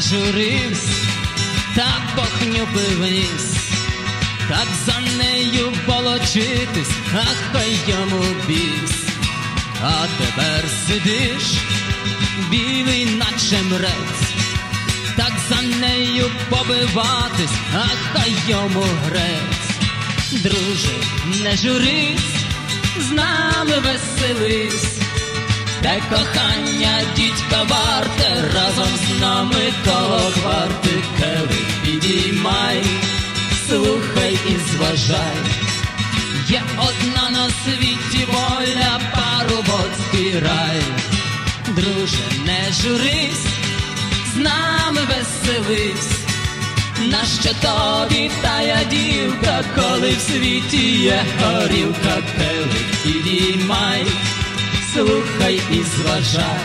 журись, та похнюпив ніс, так за нею волочитись, ах хай йому біс. А тепер сидиш, білий, наче мрець, так за нею побиватись, ах хай йому грець. Друже, не журись, з нами веселись, те кохання дідька і зважай. Є одна на світі воля, парубоцький рай. Друже, не журись, з нами веселись. Нащо тобі тая дівка, коли в світі є горілка, келих підіймай, слухай і зважай,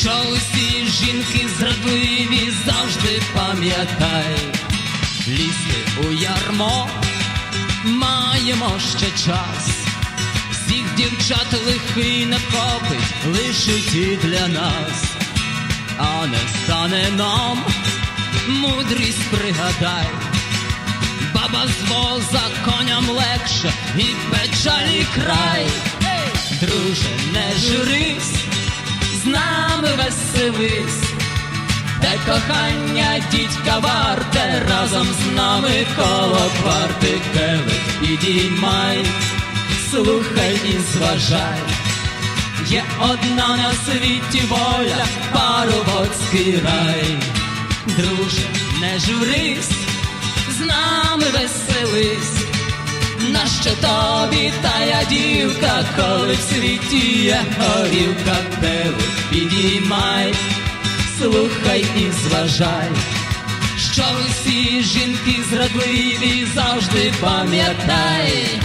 що усі жінки зрадливі завжди пам'ятай, лізти у ярмо маємо ще час. Всіх дівчат лихий не копить, лишить і для нас, а не стане нам мудрість пригадай, баба з воза коням легше і печалі край. Друже, не журись, з нами веселись, те кохання дідька варте, разом з нами коло кварти келих підіймай, слухай і зважай. Є одна на світі воля, парубоцький рай. Друже, не журись, з нами веселись, нащо тобі тая дівка, коли в світі є горілка, келих підіймай, слухай і зважай, що усі жінки зрадливі завжди пам'ятай.